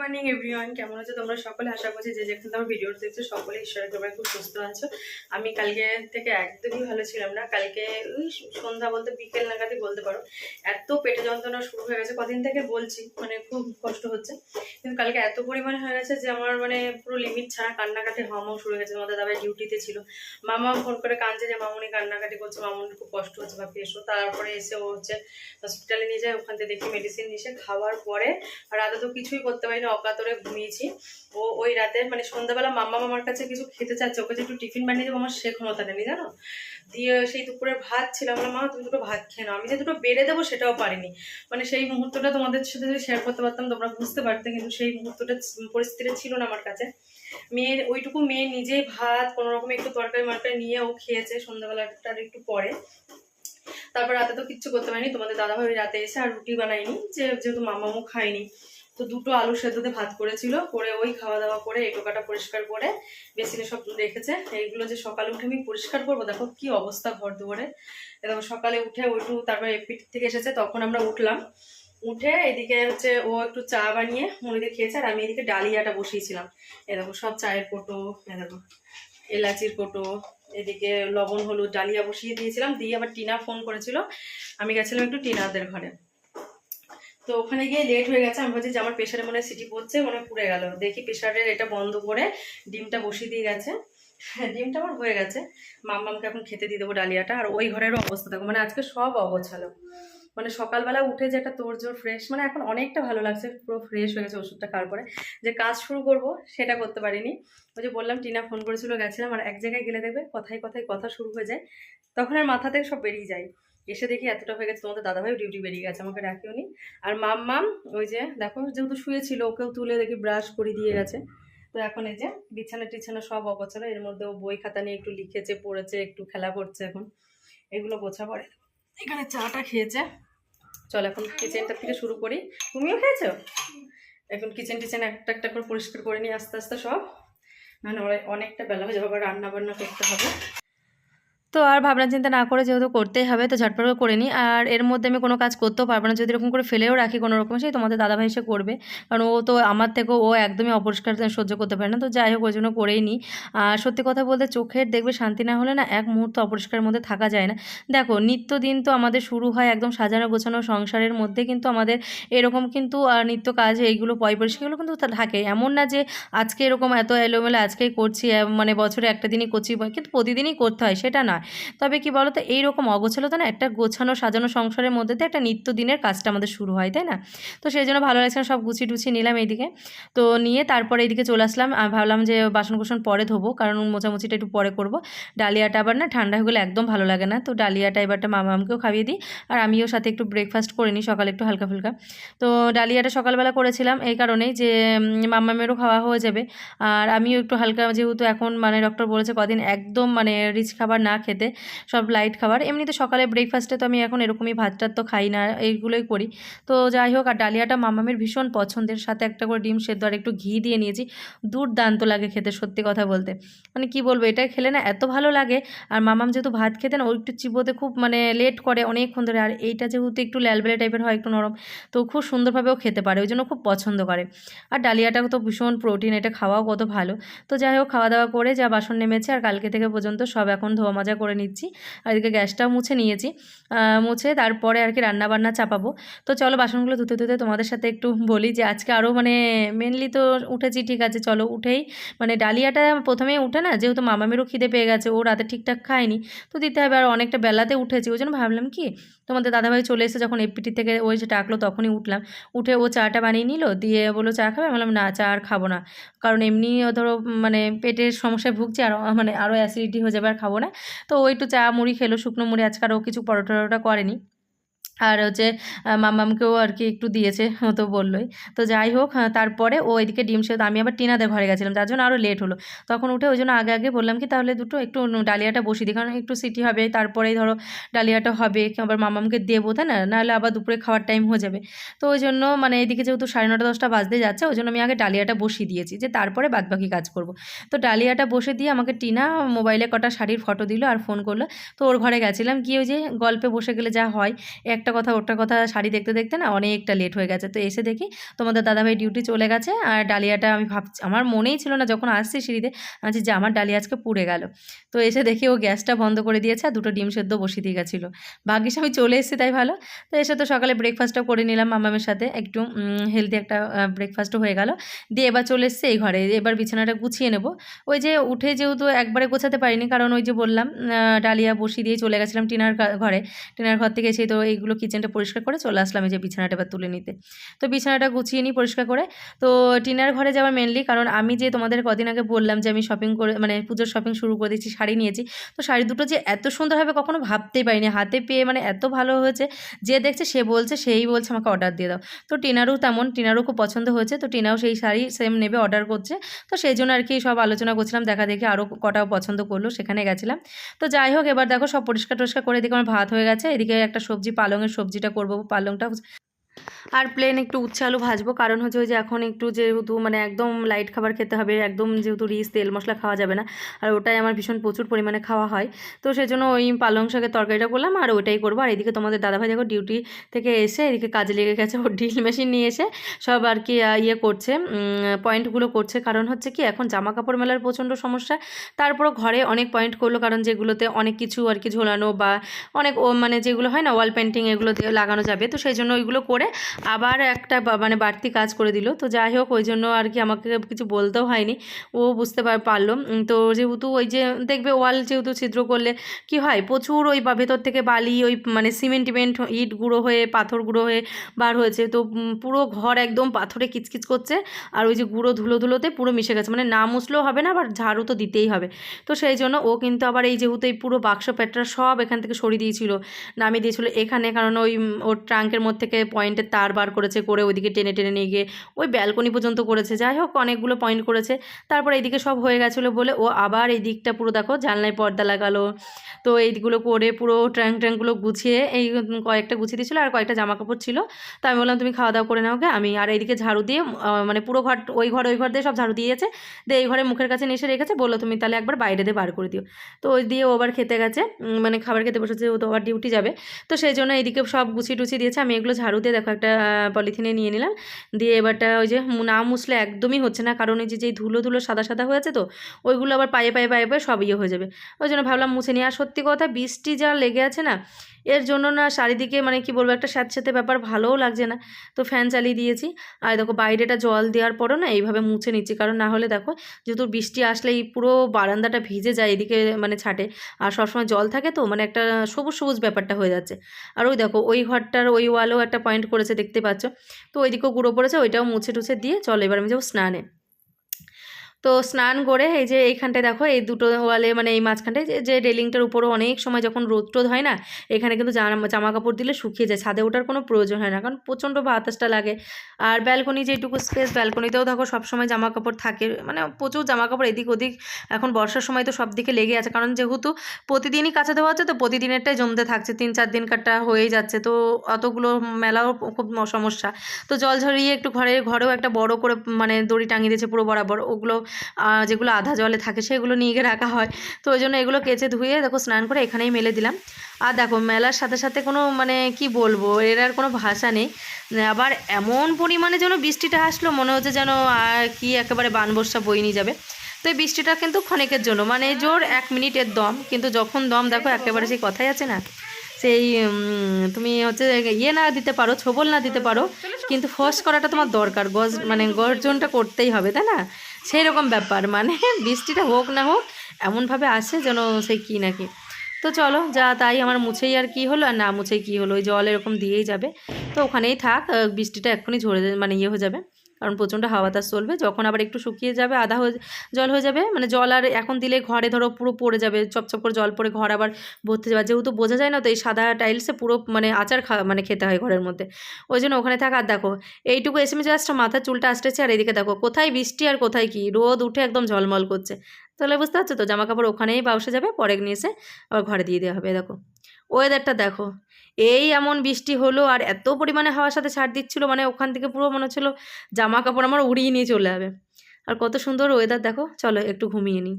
Morning everyone কেমন আছো তোমরা সকলে? আশা করছি যে যেখানে তোমার ভিডিও দেখছ, সকলে ঈশ্বরের তোমরা খুব সুস্থ আছো। আমি কালকে থেকে একদমই ভালো ছিলাম না। কালকে ওই সন্ধ্যা বলতে বিকেল নাগাদই বলতে পারো। এত পেটে যন্ত্রণা শুরু হয়ে গেছে। কদিন থেকে বলছি মানে খুব কষ্ট হচ্ছে। কিন্তু কালকে এত পরিমাণে হয়ে গেছে যে আমার মানে পুরো লিমিট ছাড়া কান্নাকাটি হামাও শুরু হয়ে গেছে। তোমাদের দাদা ডিউটিতে ছিল। মামা ফোন করে কাঁদছে যে, মামুনি কান্নাকাটি করছে, মামুনির খুব কষ্ট হচ্ছে, ভাবি এসো। তারপরে এসে ও হচ্ছে হসপিটালে নিয়ে যায়, ওখান থেকে দেখি মেডিসিন নিয়ে খাওয়ার পরে আর রাতে তো কিছুই করতে পারিনি। অকাতরে ঘুমিয়েছি। ও ওই রাতে মানে সন্ধ্যাবেলা মাম্মা মামার কাছে কিছু খেতে চাচ্ছে, ওকে যে একটু টিফিন বানিয়ে দেবো, আমার সে ক্ষমতা নেই, জানো? দিয়ে সেই দুপুরের ভাত ছিল বললাম, মা, তুমি দুটো ভাত খেয়ে নাও। আমি যে দুটো বেড়ে দেবো, সেটাও পারিনি। মানে সেই মুহূর্তটা তোমাদের সাথে যদি শেয়ার করতে পারতাম, তোমরা বুঝতে পারতে, কিন্তু সেই মুহূর্তটা পরিস্থিতিটা ছিল না আমার কাছে। মেয়ের, ওইটুকু মেয়ে নিজেই ভাত কোনো রকম একটু তরকারি মরকারি নিয়ে ও খেয়েছে সন্ধ্যাবেলাটার একটু পরে। তারপর রাতে তো কিচ্ছু করতে পারিনি, তোমাদের দাদাভাই রাতে এসে আর রুটি বানাইনি যে যেহেতু মামামু খায়নি। তো দুটো আলু সেদ্ধতে ভাত করেছিল, করে ওই খাওয়া দাওয়া করে টোকাটা পরিষ্কার করে বেসিনে সব রেখেছে। এইগুলো যে সকালে উঠে আমি পরিষ্কার করব, দেখো কি অবস্থা ঘর দুয়ারে। এ দেখো সকালে উঠে ওইটু তারপর এপিট থেকে এসেছে, তখন আমরা উঠলাম। উঠে এদিকে হচ্ছে ও একটু চা বানিয়ে মুড়িতে খেয়েছে, আর আমি এদিকে ডালিয়াটা বসিয়েছিলাম। এ দেখো সব চায়ের কোটো, এ দেখো এলাচির কোটো, এদিকে লবণ, হলুদ, ডালিয়া বসিয়ে দিয়েছিলাম, দিয়ে আবার টিনা ফোন করেছিল। আমি গেছিলাম একটু টিনাদের ঘরে। তো ওখানে গিয়ে লেট হয়ে গেছে। আমি ভাবছি যে আমার প্রেশারে মনে সিটি পড়ছে, মনে পুড়ে গেল। দেখি প্রেশারের এটা বন্ধ করে ডিমটা বসিয়ে দিয়ে গেছে। হ্যাঁ ডিমটা আমার হয়ে গেছে। মাম্মামকে এখন খেতে দিয়ে দেবো ডালিয়াটা। আর ওই ঘরেরও অবস্থা থাকব মানে আজকে সব অগোছালো। মানে সকালবেলা উঠে যে একটা তোড়জোড় ফ্রেশ মানে এখন অনেকটা ভালো লাগছে, পুরো ফ্রেশ হয়ে গেছে ওষুধটা খাওয়ার পরে। যে কাজ শুরু করব, সেটা করতে পারিনি। ওই যে বললাম, টিনা ফোন করেছিল, গেছিলাম, আর এক জায়গায় গেলে দেখবে কথায় কথায় কথা শুরু হয়ে যায়, তখন আর মাথা থেকে সব বেরিয়ে যায়। এসে দেখি এতটা হয়ে গেছে, তোমাদের দাদাভাই ডিউটি বেরিয়ে গেছে, আমাকে ডাকেও নি। আর মাম মাম ওই যে, দেখো, যেহেতু শুয়েছিল, ওকেও তুলে দেখি ব্রাশ করে দিয়ে গেছে। তো এখন এই যে, বিছানা টিছানা সব অগোছালো, এর মধ্যে ও বই খাতা নিয়ে একটু লিখেছে, পড়েছে, একটু খেলা করছে এখন। এগুলো গোছা পড়ে এখানে চাটা খেয়েছে। চল এখন কিচেনটা থেকে শুরু করি। তুমিও খেয়েছো? এখন কিচেন টিচেন একটা একটা করে পরিষ্কার করে নিই আস্তে আস্তে সব। নাহলে অনেকটা বেলা হয়ে যাবে রান্না বান্না করতে হবে। তো আর ভাবনা চিন্তা না করে যেহেতু করতেই হবে, তো ঝটপট করে নিই আর এর মধ্যে আমি কোনো কাজ করতেও পারব না, যদি এরকম করে ফেলেও রাখি কোনো রকম, সেই তোমাদের দাদাভাই এসে করবে। কারণ ও তো আমার থেকেও ও একদমই অপরিষ্কার সহ্য করতে পারে না। তো যাই হোক, ওই জন্য করেই নিই আর সত্যি কথা বলতে চোখের দেখবে শান্তি না হলে না এক মুহূর্ত অপরিষ্কারের মধ্যে থাকা যায় না। দেখো, নিত্যদিন তো আমাদের শুরু হয় একদম সাজানো গোছানো সংসারের মধ্যে, কিন্তু আমাদের এরকম কিন্তু নিত্য কাজ এইগুলো পয় পরিষ্কারগুলো কিন্তু থাকে। এমন না যে আজকে এরকম এত এলোমেলো আজকেই করছি মানে বছরে একটা দিনই করছি, কিন্তু প্রতিদিনই করতে হয়, সেটা নয় তবে কি বলো তো এইরকম অগোছালতা না, একটা গোছানো, সাজানো সংসারের মধ্যে দিয়ে একটা নিত্য দিনের কাজটা আমাদের শুরু হয়, তাই না? তো সেই জন্য ভালো লাগছে সব গুছিয়ে টুছিয়ে নিলাম এইদিকে। তো নিয়ে তারপরে এইদিকে চলে আসলাম। আর ভাবলাম যে বাসন কোসন পরে ধোবো, কারণ মোছামুছিটা একটু পরে করব। ডালিয়াটা আবার না ঠান্ডা হয়ে গেলে একদম ভালো লাগে না। তো ডালিয়াটা এবারটা মামামকেও খাইয়ে দিই, আর আমিও সাথে একটু ব্রেকফাস্ট করে নিই, সকালে একটু হালকা ফুলকা। তো ডালিয়াটা সকালবেলা করেছিলাম এই কারণেই যে মামামেরও খাওয়া হয়ে যাবে। আর আমিও একটু হালকা, যেহেতু এখন মানে ডক্টর বলেছে কদিন একদম মানে রিচ খাবার না খেতে সব লাইট খাবার। এমনিতে সকালে ব্রেকফাস্টে তো আমি এখন এরকমই ভাত টাত তো খাই না, এইগুলোই করি। তো যাই হোক, আর ডালিয়াটা মামামের ভীষণ পছন্দের, সাথে একটা করে ডিম সেদ্ধ আর একটু ঘি দিয়ে নিয়েছি। দুর্দান্ত লাগে খেতে, সত্যি কথা বলতে। মানে কি বলব এটা খেলে না এত ভালো লাগে। আর মামাম যেহেতু ভাত খেতে না, ও একটু চিবোতে খুব মানে লেট করে অনেকক্ষণ ধরে। আর এইটা যেহেতু একটু ল্যালবেলে টাইপের হয়, একটু নরম, তো খুব সুন্দরভাবেও খেতে পারে, ওই জন্য খুব পছন্দ করে। আর ডালিয়াটা তো ভীষণ প্রোটিন এটা খাওয়াও কত ভালো। তো যাই হোক, খাওয়া দাওয়া করে যা বাসন নেমেছে, আর কালকে থেকে পর্যন্ত সব এখন ধোয়া মাজা করে নিচ্ছি। আর এদিকে গ্যাসটাও মুছে নিয়েছি। মুছে তারপরে আর কি রান্না বান্না চাপাবো। তো চলো বাসনগুলো ধুতে ধুতে তোমাদের সাথে একটু বলি যে আজকে আরও মানে মেনলি তো উঠেছি, ঠিক আছে, চলো উঠেই। মানে ডালিয়াটা প্রথমেই উঠে না, যেহেতু মামামেরও খিদে পেয়ে গেছে, ও রাতে ঠিকঠাক খায়নি। তো দিতে হবে আর অনেকটা বেলাতে উঠেছি। ওই জন্য ভাবলাম কি, তোমাদের দাদাভাই চলে এসে যখন এপিটি থেকে ওই যে ডাকলো তখনই উঠলাম। উঠে ও চাটা বানিয়ে নিল, দিয়ে বলল, চা খাবে? আমি বললাম, না, চা আর খাব না। কারণ এমনি ধরো মানে পেটের সমস্যায় ভুগছি, আর মানে আরও অ্যাসিডিটি হয়ে যাবে আর খাব না। তো ও একটু চা মুড়ি খেলো শুকনো মুড়ি আজকে ও কিছু পরোটা টরোটা করেনি। আর হচ্ছে মামামকেও আর কি একটু দিয়েছে তো বললোই। তো যাই হোক হ্যাঁ, তারপরে ও এদিকে ডিম সেদ্ধ আমি আবার টিনাদের ঘরে গেছিলাম যার জন্য আরও লেট হলো। তখন উঠে ওই জন্য আগে আগে বললাম কি তাহলে দুটো একটু ডালিয়াটা বসিয়ে দিই কারণ একটু সিটি হবে তারপরেই ধরো ডালিয়াটা হবে আবার মামামকে দেবো তাই না? নাহলে আবার দুপুরে খাওয়ার টাইম হয়ে যাবে। তো ওই জন্য মানে এদিকে যেহেতু সাড়ে নটা দশটা বাজতে যাচ্ছে ওই জন্য আমি আগে ডালিয়াটা বসিয়ে দিয়েছি যে তারপরে বাদবাকি কাজ করব। তো ডালিয়াটা বসে দিয়ে আমাকে টিনা মোবাইলে কটা শাড়ির ফটো দিল আর ফোন করল। তো ওর ঘরে গেছিলাম গিয়ে ওই যে গল্পে বসে গেলে যা হয় একটা একটা কথা ওটা কথা শাড়ি দেখতে দেখতে না অনেকটা লেট হয়ে গেছে। তো এসে দেখি তোমাদের দাদাভাই ডিউটি চলে গেছে আর ডালিয়াটা আমি ভাবছি, আমার মনেই ছিল না যখন আসছি সিঁড়িতে, আমি যে আমার ডালিয়া আজকে পুড়ে গেল। তো এসে দেখি ও গ্যাসটা বন্ধ করে দিয়েছে আর দুটো ডিম সেদ্ধ বসিয়ে দিয়ে গেছিল। ভাগ্যিস আমি চলে এসেছি তাই ভালো। তো এসে তো সকালে ব্রেকফাস্টটা করে নিলাম মামামের সাথে, একটু হেলদি একটা ব্রেকফাস্টও হয়ে গেল। দিয়ে এবার চলে এসছে এই ঘরে, এবার বিছানাটা গুছিয়ে নেব। ওই যে উঠে যেহেতু একবারে গোছাতে পারিনি, কারণ ওই যে বললাম ডালিয়া বসিয়ে দিয়ে চলে গেছিলাম টিনার ঘরে। টিনার ঘর থেকে এসে তো এইগুলো কিচেনটা পরিষ্কার করে চলে আসলাম এই যে বিছানাটা এবার তুলে নিতে। তো বিছানাটা গুছিয়ে নিই পরিষ্কার করে। তো টিনার ঘরে যাওয়া মেনলি কারণ আমি যে তোমাদের কদিন আগে বললাম যে আমি শপিং করে মানে পুজোর শপিং শুরু করে দিয়েছি, শাড়ি নিয়েছি, তো শাড়ি দুটো যে এত সুন্দর হবে কখনো ভাবতেই পারিনি। হাতে পেয়ে মানে এত ভালো হয়েছে, যে দেখছে সে বলছে, সেই বলছে আমাকে অর্ডার দিয়ে দাও। তো টিনারও তেমন, টিনারও খুব পছন্দ হয়েছে, তো টিনাও সেই শাড়ি সেম নেবে অর্ডার করছে। তো সেই জন্য আর কি সব আলোচনা করছিলাম, দেখা দেখি আরও কটাও পছন্দ করল, সেখানে গেছিলাম। তো যাই হোক, এবার দেখো সব পরিষ্কার টরিষ্কার করে এদিকে আমার ভাত হয়ে গেছে, এদিকে একটা সবজি পালংয়ের সবজিটা করব পালংটা আর প্লেন একটু উচ্ছে আলু ভাজবো। কারণ হচ্ছে ওই যে এখন একটু যেহেতু মানে একদম লাইট খাবার খেতে হবে, একদম যেহেতু রিচ তেল, মশলা খাওয়া যাবে না। আর ওটাই আমার ভীষণ প্রচুর পরিমাণে খাওয়া হয়। তো সেই জন্য ওই পালং শাকের তরকারিটা করলাম আর ওইটাই করব। আর এদিকে তোমাদের দাদাভাই দেখো ডিউটি থেকে এসে এদিকে কাজে লেগে গেছে। ও ড্রিল মেশিন নিয়ে এসে সব আর কি ইয়ে করছে পয়েন্টগুলো করছে। কারণ হচ্ছে কি এখন জামা কাপড় মেলার প্রচণ্ড সমস্যা। তারপরও ঘরে অনেক পয়েন্ট করল। কারণ যেগুলোতে অনেক কিছু আর কি ঝোলানো বা অনেক মানে যেগুলো হয় না ওয়াল পেন্টিং এগুলো দিয়ে লাগানো যাবে। তো সেই জন্য ওইগুলো করে আবার একটা মানে বাড়তি কাজ করে দিল। তো যাই হোক, ওই জন্য আর কি আমাকে কিছু বলতেও হয়নি। ও বুঝতে পার, পারল। তো যেহেতু ওই যে, দেখবে ওয়াল যেহেতু ছিদ্র করলে কি হয়? প্রচুর ওই বা, ভেতর থেকে বালি, ওই মানে সিমেন্ট টিমেন্ট, ইট গুঁড়ো হয়ে, পাথর গুঁড়ো হয়ে বার হয়েছে। তো পুরো ঘর একদম পাথরে কিচকিচ করছে। আর ওই যে গুঁড়ো ধুলো ধুলোতে পুরো মিশে গেছে। মানে না মুছলেও হবে না, আবার ঝাড়ু তো দিতেই হবে। তো সেই জন্য ও কিন্তু আবার এই যেহেতু এই পুরো বাক্স প্যাটরা সব এখান থেকে সরিয়ে দিয়েছিল, নামিয়ে দিয়েছিল এখানে। কারণ ওই ওর ট্রাঙ্কের মধ্যে থেকে পয়েন্টের তার বার করেছে করে ওইদিকে টেনে টেনে নিয়ে গিয়ে ওই ব্যালকনি পর্যন্ত করেছে। যাই হোক, অনেকগুলো পয়েন্ট করেছে। তারপর এইদিকে সব হয়ে গেছিল বলে ও আবার এই দিকটা পুরো দেখো জানলায় পর্দা লাগালো। তো এইগুলো করে পুরো ট্র্যাঙ্ক ট্র্যাঙ্কগুলো গুছিয়ে এই কয়েকটা গুছিয়ে দিয়েছিলো আর কয়েকটা জামা কাপড় ছিল। তো আমি বললাম, তুমি খাওয়া দাওয়া করে নাও আমি আর এইদিকে ঝাড়ু দিয়ে মানে পুরো ঘর, ওই ঘর ওই ঘর দিয়ে সব ঝাড়ু দিয়েছে। দিয়ে এই ঘরে মুখের কাছে এসে রেখেছে, বলল, তুমি তাহলে একবার বাইরে দিয়ে বার করে দিও। তো ওই দিয়ে ও আবার খেতে গেছে মানে খাবার খেতে বসেছে, ও তো আবার ডিউটি যাবে। তো সেই জন্য এইদিকে সব গুছিয়ে টুছিয়ে দিয়েছে। আমি এগুলো ঝাড়ু দিয়ে দেখো একটা পলিথিনে নিয়ে নিলাম। দিয়ে এবারটা ওই যে না মুছলে একদমই হচ্ছে না। কারণ ওই যে, যেই ধুলো ধুলো সাদা সাদা হয়েছে তো, ওইগুলো আবার পায়ে পায়ে পায়ে পায়ে সব ইয়ে হয়ে যাবে। ওই জন্য ভাবলাম মুছে নিয়ে আর সত্যি কথা, বৃষ্টি যা লেগে আছে না এর জন্য না চারিদিকে মানে কি বলব একটা স্যাঁতস্যাঁতে ব্যাপার ভালোও লাগছে না। তো ফ্যান চালিয়ে দিয়েছি। আর দেখো বাইরেটা জল দেওয়ার পরও না এইভাবে মুছে নিচ্ছি। কারণ না হলে দেখো যেহেতু বৃষ্টি আসলে এই পুরো বারান্দাটা ভিজে যায় এদিকে মানে ছাটে। আর সবসময় জল থাকে তো মানে একটা সবুজ সবুজ ব্যাপারটা হয়ে যাচ্ছে। আর ওই দেখো ওই ঘরটার ওই ওয়ালেও একটা পয়েন্ট করেছে দেখতে পাচ্ছ। তো ওইদিকেও গুঁড়ো পড়েছে, ওইটাও মুছে টুছে দিয়ে চলো এবার আমি যাব স্নানে। তো স্নান করে এই যে এইখানটায় দেখো, এই দুটো ওয়ালে মানে এই মাঝখানটায় যে- রেলিংটার উপরও অনেক সময় যখন রোদ টোদ হয় না, এখানে কিন্তু জামা কাপড় দিলে শুকিয়ে যায়। ছাদে ওঠার কোনো প্রয়োজন হয় না, কারণ প্রচণ্ড বাতাসটা লাগে। আর ব্যালকনি যেটুকু স্পেস, ব্যালকনিতেও দেখো সবসময় জামা কাপড় থাকে। মানে প্রচুর জামা কাপড় এদিক ওদিক, এখন বর্ষার সময় তো সব দিকে লেগে আছে। কারণ যেহেতু প্রতিদিনই কাঁচা দেওয়া হচ্ছে, তো প্রতিদিনেরটাই জমতে থাকছে। তিন, চার দিন কাটটা হয়েই যাচ্ছে। তো অতগুলো মেলাও খুব সমস্যা। তো জল ঝরিয়ে একটু ঘরে, ঘরেও একটা বড় করে মানে দড়ি টাঙিয়ে দিয়েছে পুরো বরাবর। ওগুলো যেগুলো আধা জলে থাকে সেগুলো নিয়ে গিয়ে রাখা হয়। তো ওই জন্য এগুলো কেচে ধুয়ে দেখো স্নান করে এখানেই মেলে দিলাম। আর দেখো মেলার সাথে সাথে কোনো মানে কি বলব, এর আর কোনো ভাষা নেই। আবার এমন পরিমাণে যেন বৃষ্টিটা আসলো, মনে হচ্ছে যেন কি একেবারে বানবর্ষা বই নিয়ে যাবে। তো এই বৃষ্টিটা কিন্তু ক্ষণিকের জন্য মানে জোর এক মিনিটের দম, কিন্তু যখন দম দেখো একেবারে সেই কথাই আছে না? সেই তুমি হচ্ছে ইয়ে না দিতে পারো, ছোবল না দিতে পারো, কিন্তু ফস করাটা তোমার দরকার, গজ মানে গর্জনটা করতেই হবে, তাই না? সেই রকম ব্যাপার। মানে বৃষ্টিটা হোক না হোক, এমনভাবে আসে যেন সেই কী নাকি তো চলো, যা তাই আমার মুছেই আর কি হলো, আর না মুছেই কি হলো, ওই জল এরকম দিয়েই যাবে। তো ওখানেই থাক বৃষ্টিটা এক্ষুনি ঝরে মানে ইয়ে হয়ে যাবে। কারণ প্রচণ্ড হাওয়া বাতাস চলবে। যখন আবার একটু শুকিয়ে যাবে, আধা হয়ে জল হয়ে যাবে মানে জল আর এখন দিলে ঘরে ধরো পুরো পড়ে যাবে চপচপ করে জল পড়ে ঘর আবার ভর্তি যাবে। যেহেতু বোঝা যায় না, তো এই সাদা টাইলসে পুরো মানে আচার খা মানে খেতে হয় ঘরের মধ্যে। ওই জন্য ওখানে থাক, আর দেখো, এইটুকু এসে জাস্ট মাথার চুলটা আসতেছে, আর এদিকে দেখো, কোথায় বৃষ্টি আর কোথায় কি? রোদ উঠে একদম ঝলমল করছে। তাহলে বুঝতে পারছ তো জামা কাপড় ওখানেই বাউসে যাবে, পরে নিয়ে এসে আবার ঘরে দিয়ে দেওয়া হবে, দেখো। ওয়েদারটা দেখো। এই এমন বৃষ্টি হলো আর এত পরিমাণে হাওয়ার সাথে ছাড় দিচ্ছিল মানে ওখান থেকে পুরো মনে হচ্ছিল জামা কাপড় আমার উড়িয়ে নিয়ে চলে যাবে। আর কত সুন্দর ওয়েদার দেখো। চলো একটু ঘুমিয়ে নিই।